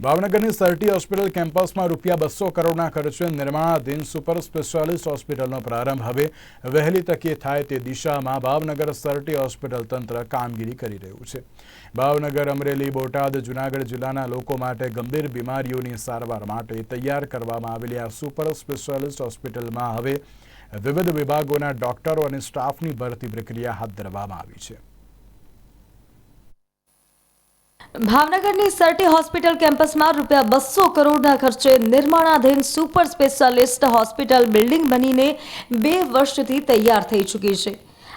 ભાવનગરની Sir T hospital કેમ્પસમાં રૂપિયા બસો કરોડના ખર્ચે નિર્માણાધીન સુપર સ્પેશિયાલિસ્ટ હોસ્પિટલનો પ્રારંભ. હવે વહેલી તકે થાય તે દિશામાં ભાવનગર સરટી હોસ્પિટલ તંત્ર કામગીરી કરી રહ્યું છે. ભાવનગર, અમરેલી, બોટાદ, જુનાગઢ જિલ્લાના લોકો માટે ગંભીર બીમારીઓની સારવાર માટે તૈયાર કરવામાં આવેલી આ સુપર સ્પેશિયાલિસ્ટ હોસ્પિટલમાં હવે વિવિધ વિભાગોના ડોક્ટરો અને સ્ટાફની ભરતી પ્રક્રિયા હાથ ધરવામાં આવી છે. ભાવનગરની સરટી હોસ્પિટલ કેમ્પસમાં રૂપિયા બસો કરોડના ખર્ચે નિર્માણાધીન સુપર સ્પેશિયાલિસ્ટ હોસ્પિટલ બિલ્ડિંગ બનીને બે વર્ષથી તૈયાર થઈ ચૂકી છે.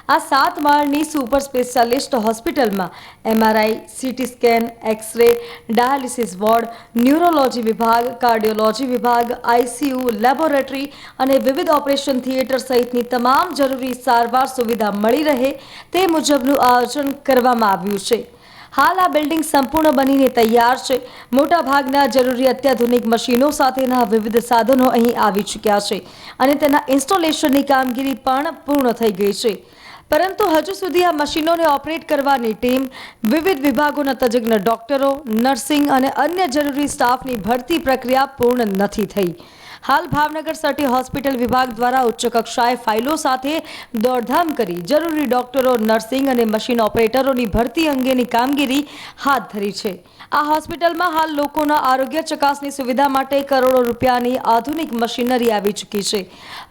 આ સાત માળની સુપર સ્પેશિયાલિસ્ટ હોસ્પિટલમાં MRI, CT scan, X ray, dialysis ward, neurology વિભાગ, કાર્ડિયોલોજી વિભાગ આઈસીયુ લેબોરેટરી અને વિવિધ ઓપરેશન થિયેટર સહિતની તમામ જરૂરી સારવાર સુવિધા મળી રહે તે મુજબનું આયોજન કરવામાં આવ્યું છે. હાલ આ બિલ્ડિંગ સંપૂર્ણ બનીને તૈયાર છે. મોટાભાગના જરૂરી અત્યાધુનિક મશીનો સાથેના વિવિધ સાધનો અહીં આવી ચૂક્યા છે અને તેના ઇન્સ્ટોલેશનની કામગીરી પણ પૂર્ણ થઈ ગઈ છે. પરંતુ હજુ સુધી આ મશીનોને ઓપરેટ કરવાની ટીમ, વિવિધ વિભાગોના તજજ્ઞ ડોક્ટરો, નર્સિંગ અને અન્ય જરૂરી સ્ટાફની ભરતી પ્રક્રિયા પૂર્ણ નથી થઈ. હાલ ભાવનગર સટી હોસ્પિટલ વિભાગ દ્વારા ઉચ્ચ કક્ષાએ ફાઇલો સાથે દોડધામ કરી જરૂરી ડોક્ટરો, નર્સિંગ અને મશીન ઓપરેટરોની ભરતી અંગેની કામગીરી હાથ ધરી છે. આ હોસ્પિટલમાં હાલ લોકોના આરોગ્ય ચકાસણી સુવિધા માટે કરોડો રૂપિયાની આધુનિક મશીનરી આવી ચૂકી છે.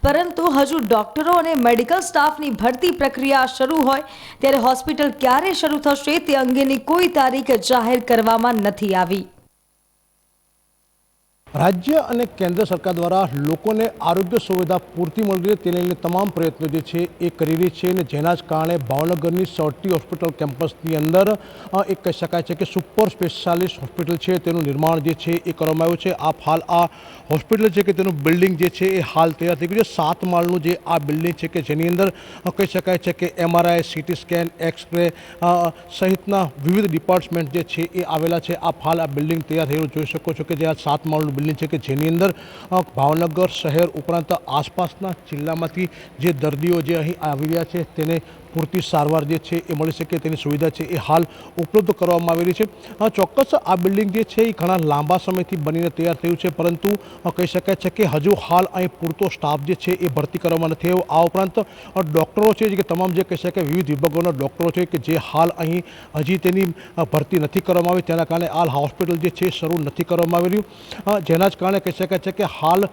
પરંતુ હજુ ડોક્ટરો અને મેડિકલ સ્ટાફની ભરતી પ્રક્રિયા શરૂ હોય ત્યારે હોસ્પિટલ ક્યારે શરૂ થશે તે અંગેની કોઈ તારીખ જાહેર કરવામાં નથી આવી. રાજ્ય અને કેન્દ્ર સરકાર દ્વારા લોકોને આરોગ્ય સુવિધા પૂરતી મળી રહે તેને લઈને તમામ પ્રયત્નો જે છે એ કરી રહી છે અને જેના જ કારણે ભાવનગરની સરટી હોસ્પિટલ કેમ્પસની અંદર એ કહી શકાય છે કે સુપર સ્પેશિયાલિસ્ટ હોસ્પિટલ છે તેનું નિર્માણ જે છે એ કરવામાં આવ્યું છે. આ હાલ આ હોસ્પિટલ છે કે તેનું બિલ્ડિંગ જે છે એ હાલ તૈયાર થઈ ગયું છે. સાત માળનું જે આ બિલ્ડિંગ છે કે જેની અંદર કહી શકાય છે કે એમઆરઆઈ, સીટી સ્કેન, એક્સરે સહિતના વિવિધ ડિપાર્ટમેન્ટ જે છે એ આવેલા છે. આ હાલ આ બિલ્ડિંગ તૈયાર થયેલું જોઈ શકો છો કે જે આ સાત માળનું બિલ્ડિંગ છે કે જેની અંદર ભાવનગર શહેર ઉપરાંત આસપાસના જિલ્લામાંથી જે દર્દીઓ જે અહીં આવી રહ્યા છે, તેને પૂરતી સારવાર જે છે એ મળી શકે તેની સુવિધા છે એ હાલ ઉપલબ્ધ કરવામાં આવેલી છે. ચોક્કસ આ બિલ્ડિંગ જે છે એ ઘણા લાંબા સમયથી બનીને તૈયાર થયું છે, પરંતુ કહી શકાય છે કે હજુ હાલ અહીં પૂરતો સ્ટાફ જે છે એ ભરતી કરવામાં નથી આવ્યો. આ ઉપરાંત ડૉક્ટરો છે કે તમામ જે કહી શકાય વિવિધ વિભાગોના ડૉક્ટરો છે કે જે હાલ અહીં હજી તેની ભરતી નથી કરવામાં આવી, તેના કારણે હાલ હોસ્પિટલ જે છે શરૂ નથી કરવામાં આવી જેના જ કારણે કહી શકાય છે કે હાલ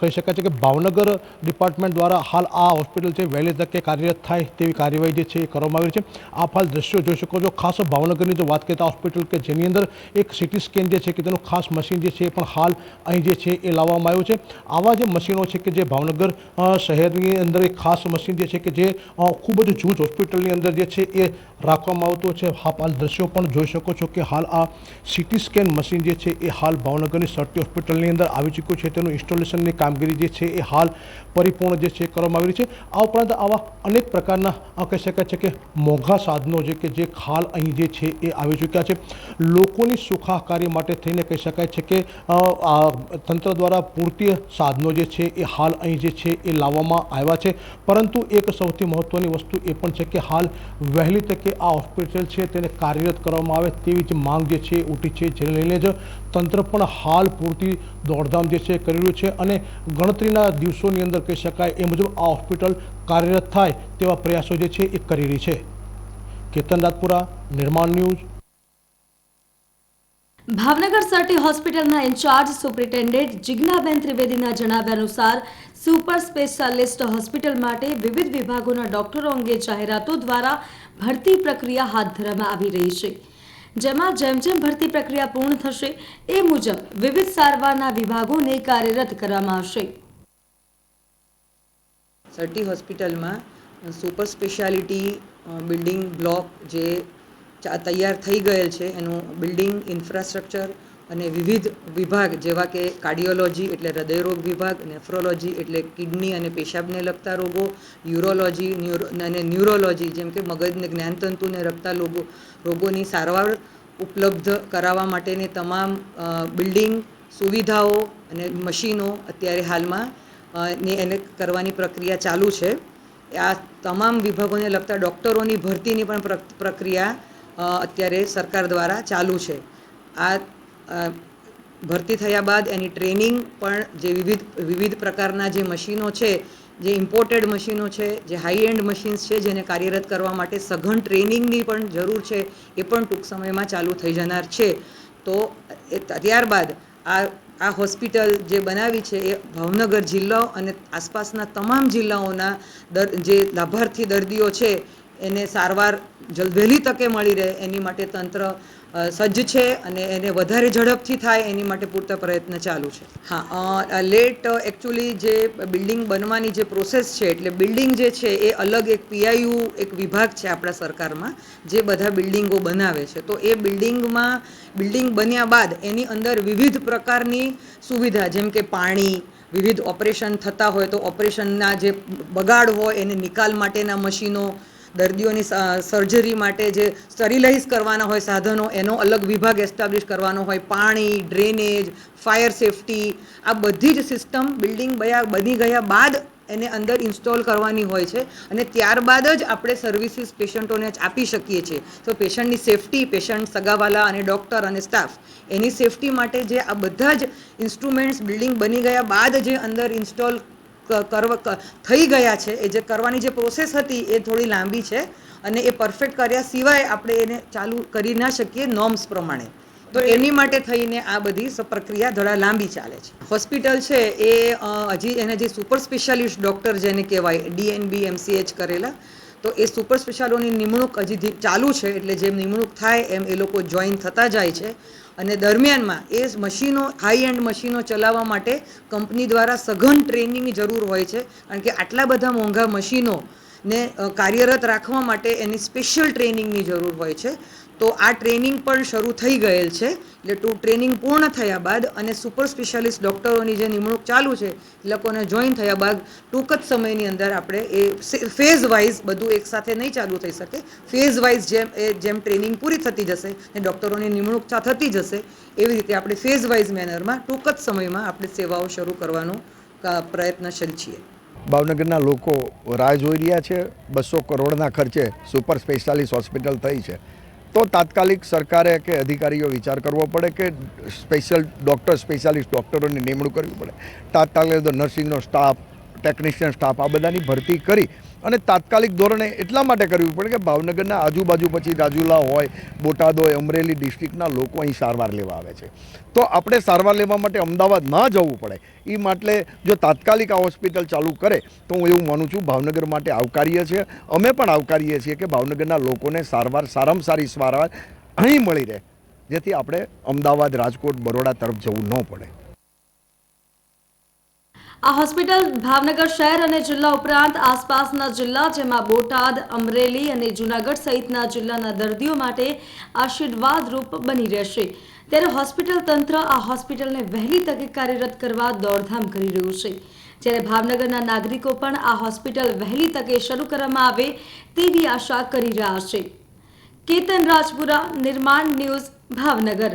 કહી શકાય છે કે ભાવનગર ડિપાર્ટમેન્ટ દ્વારા હાલ આ હોસ્પિટલ છે વહેલી તકે કાર્યરત થાય તેવી કાર્યવાહી જે છે એ કરવામાં આવી છે. આ હાલ દ્રશ્યો જોઈ શકો છો. ખાસ ભાવનગરની જો વાત કરીએ તો હોસ્પિટલ કે જેની અંદર એક સિટી સ્કેન જે છે કે તેનું ખાસ મશીન જે છે એ પણ હાલ અહીં જે છે એ લાવવામાં આવ્યું છે. આવા જે મશીનો છે કે જે ભાવનગર શહેરની અંદર એક ખાસ મશીન જે છે કે જે ખૂબ જ જૂજ હોસ્પિટલની અંદર જે છે એ રાખવામાં આવતું છે. આપ હાલ દ્રશ્યો પણ જોઈ શકો છો કે હાલ આ સિટી સ્કેન મશીન જે છે એ હાલ ભાવનગરની સરટી હોસ્પિટલની અંદર આવી ચૂક્યું છે. તેનું ઇન્સ્ટોલેશનની કામગીરી જે છે એ હાલ પરિપૂર્ણ જે છે કરવામાં આવી રહી છે. આ ઉપરાંત આવા અનેક પ્રકારના કહી શકાય છે કે મોંઘા સાધનો જે કે જે હાલ અહીં જે છે એ આવી ચૂક્યા છે. લોકોની સુખાકારી માટે થઈને કહી શકાય છે કે તંત્ર દ્વારા પૂરતી સાધનો જે છે એ હાલ અહીં જે છે એ લાવવામાં આવ્યા છે. પરંતુ એક સૌથી મહત્ત્વની વસ્તુ એ પણ છે કે હાલ વહેલી તકે આ હોસ્પિટલ છે, તેને કાર્યરત કરવામાં આવે તેવી જ માંગ જે છે ઉઠી છે, જેને લઈને જ તંત્ર પણ હાલ પૂરતી દોડધામ જે છે કરી છે અને ગણતરીના દિવસોની અંદર કહી શકાય એ મુજબ આ હોસ્પિટલ કાર્યરત થાય તેવા પ્રયાસો જે છે એ કરી રહી છે. કેતન રાજપુરા, નિર્માણ ન્યૂઝ. ભાવનગર સર્ટી હોસ્પિટલના ઇન્ચાર્જ સુપ્રિન્ટેન્ડન્ટ જિજ્ઞાબેન ત્રિવેદીના જણાવ્યા અનુસાર, સુપર સ્પેશિયાલિસ્ટ હોસ્પિટલ માટે વિવિધ વિભાગોના ડોક્ટરો અંગે જાહેરાતો દ્વારા ભરતી પ્રક્રિયા હાથ ધરવામાં આવી રહી છે. જેમાં જેમ જેમ ભરતી પ્રક્રિયા પૂર્ણ થશે, એ મુજબ વિવિધ સારવારના વિભાગોને કાર્યરત કરવામાં આવશે. સર્ટી હોસ્પિટલમાં સુપર સ્પેશિયાલિટી બિલ્ડિંગ બ્લોક જે તૈયાર થઈ ગયેલ છે, એનું બિલ્ડિંગ ઇન્ફ્રાસ્ટ્રક્ચર અને વિવિધ વિભાગ, જેવા કે કાર્ડિયોલોજી એટલે હૃદયરોગ વિભાગ, નેફ્રોલોજી એટલે કિડની અને પેશાબને લગતા રોગો, યુરોલોજી અને ન્યુરોલોજી જેમ કે મગજને જ્ઞાનતંતુને લગતા રોગો રોગોની સારવાર ઉપલબ્ધ કરાવવા માટેની તમામ બિલ્ડિંગ સુવિધાઓ અને મશીનો અત્યારે હાલમાં એને કરવાની પ્રક્રિયા ચાલુ છે. આ તમામ વિભાગોને લગતા ડૉક્ટરોની ભરતીની પણ પ્રક્રિયા અત્યારે સરકાર દ્વારા ચાલુ છે. આ ભરતી થયા બાદ એની ટ્રેનિંગ પણ જે વિવિધ વિવિધ પ્રકારના જે મશીનો છે, જે ઇમ્પોર્ટેડ મશીનો છે, જે હાઈ એન્ડ મશીન્સ છે, જેને કાર્યરત કરવા માટે સઘન ટ્રેનિંગની પણ જરૂર છે, એ પણ ટૂંક સમયમાં ચાલુ થઈ જનાર છે. તો એ ત્યારબાદ આ આ હોસ્પિટલ જે બનાવી છે, એ ભાવનગર જિલ્લો અને આસપાસના તમામ જિલ્લાઓના દર, જે લાભાર્થી દર્દીઓ છે એને સારવાર જલ, વહેલી તકે મળી રહે, એની માટે તંત્ર સજ્જ છે અને એને વધારે ઝડપથી થાય, એની માટે પૂરતા પ્રયત્ન ચાલુ છે. હા લેટ એકચ્યુઅલી જે બિલ્ડિંગ બનવાની જે પ્રોસેસ છે, એટલે બિલ્ડિંગ જે છે, એ અલગ એક પીઆઈયુ એક વિભાગ છે આપણા સરકારમાં, જે બધા બિલ્ડિંગો બનાવે છે. તો એ બિલ્ડિંગમાં, બિલ્ડિંગ બન્યા બાદ એની અંદર વિવિધ પ્રકારની સુવિધા, જેમ કે પાણી, વિવિધ ઓપરેશન થતા હોય તો ઓપરેશનના જે બગાડ હોય, એને નિકાલ માટેના મશીનો દર્દીઓની સર્જરી માટે જે સ્ટરીલાઇઝ કરવાના હોય સાધનો, એનો અલગ વિભાગ એસ્ટાબ્લિશ કરવાનો હોય. પાણી ડ્રેનેજ ફાયર સેફટી આ બધી જ સિસ્ટમ બિલ્ડિંગ બયા, બની ગયા બાદ એને અંદર ઇન્સ્ટોલ કરવાની હોય છે અને ત્યારબાદ જ આપણે સર્વિસીસ પેશન્ટોને આપી શકીએ છીએ. તો પેશન્ટની સેફટી પેશન્ટ સગાવાલા અને ડૉક્ટર અને સ્ટાફ એની સેફટી માટે જે આ બધા જ ઇન્સ્ટ્રુમેન્ટ્સ બિલ્ડિંગ બની ગયા બાદ જે અંદર ઇન્સ્ટોલ કરવા થઈ ગયા છે. એ જે કરવાની જે પ્રોસેસ હતી એ થોડી લાંબી છે અને એ પરફેક્ટ કર્યા સિવાય આપણે એને ચાલુ કરી ના શકીએ નોર્મ્સ પ્રમાણે. તો એની માટે થઈને આ બધી પ્રક્રિયા ધડા લાંબી ચાલે છે. હોસ્પિટલ છે એ હજી એને જે સુપર સ્પેશિયાલિસ્ટ ડૉક્ટર જેને કહેવાય ડીએનબી એમસીએચ કરેલા તો એ સુપર સ્પેશિયાલોની નિમણૂક હજી ચાલુ છે. એટલે જેમ નિમણૂક થાય એમ એ લોકો જોઈન થતા જાય છે. અને દરમિયાનમાં એ મશીનો હાઈ એન્ડ મશીનો ચલાવવા માટે કંપની દ્વારા સઘન ટ્રેનિંગની જરૂર હોય છે. કારણ કે આટલા બધા મોંઘા મશીનો ને કાર્યરત રાખવા માટે એની સ્પેશિયલ ટ્રેનિંગની જરૂર હોય છે. તો આ ટ્રેનિંગ પણ શરૂ થઈ ગયેલ છે. એટલે ટુ ટ્રેનિંગ પૂર્ણ થયા બાદ અને સુપર સ્પેશિયાલિસ્ટ ડૉક્ટરોની જે નિમણૂક ચાલુ છે, એ લોકોને જોઈન થયા બાદ ટૂંક જ સમયની અંદર આપણે એ ફેઝ વાઇઝ બધું એકસાથે નહીં ચાલુ થઈ શકે. ફેઝ વાઇઝ જેમ, એ જેમ ટ્રેનિંગ પૂરી થતી જશે અને ડૉક્ટરોની નિમણૂક થતી જશે, એવી રીતે આપણે ફેઝ વાઇઝ મેનરમાં ટૂંક જ સમયમાં આપણે સેવાઓ શરૂ કરવાનો પ્રયત્નશીલ છીએ. ભાવનગરના લોકો રાહ જોઈ રહ્યા છે. બસો કરોડના ખર્ચે સુપર સ્પેશિયાલિસ્ટ હોસ્પિટલ થઈ છે. તો તાત્કાલિક સરકારે કે અધિકારીઓ વિચાર કરવો પડે કે સ્પેશિયલ ડૉક્ટર, સ્પેશિયાલિસ્ટ ડૉક્ટરોની નિમણૂક કરવી પડે. તાત્કાલિક નર્સિંગનો સ્ટાફ, ટેકનિશિયન સ્ટાફ આ બધાની ભરતી કરી અને તાત્કાલિક ધોરણે એટલા માટે કરવી પડે કે ભાવનગરના આજુબાજુ પછી રાજુલા હોય, બોટાદ હોય, અમરેલી ડિસ્ટ્રિક્ટના લોકો અહીં સારવાર લેવા આવે છે. તો આપણે સારવાર લેવા માટે અમદાવાદ ના જવું પડે. એ માટે જો તાત્કાલિક આ હોસ્પિટલ ચાલુ કરે, તો હું એવું માનું છું ભાવનગર માટે આવકારીએ છીએ અમે પણ આવકારીએ છીએ કે ભાવનગરના લોકોને સારવાર, સારામાં સારી સારવાર અહીં મળી રહે, જેથી આપણે અમદાવાદ, રાજકોટ, બરોડા તરફ જવું ન પડે. આ હોસ્પિટલ ભાવનગર શહેર અને જિલ્લા ઉપરાંત આસપાસના જિલ્લા, જેમાં બોટાદ, અમરેલી અને જૂનાગઢ સહિતના જિલ્લાના દર્દીઓ માટે આશીર્વાદરૂપ બની રહેશે. ત્યારે હોસ્પિટલ તંત્ર આ હોસ્પિટલને વહેલી તકે કાર્યરત કરવા દોડધામ કરી રહ્યું છે. જ્યારે ભાવનગરના નાગરિકો પણ આ હોસ્પિટલ વહેલી તકે શરૂ કરવામાં આવે તેવી આશા કરી રહ્યા છે. કેતન રાજપુરા, નિર્માણ ન્યૂઝ, ભાવનગર.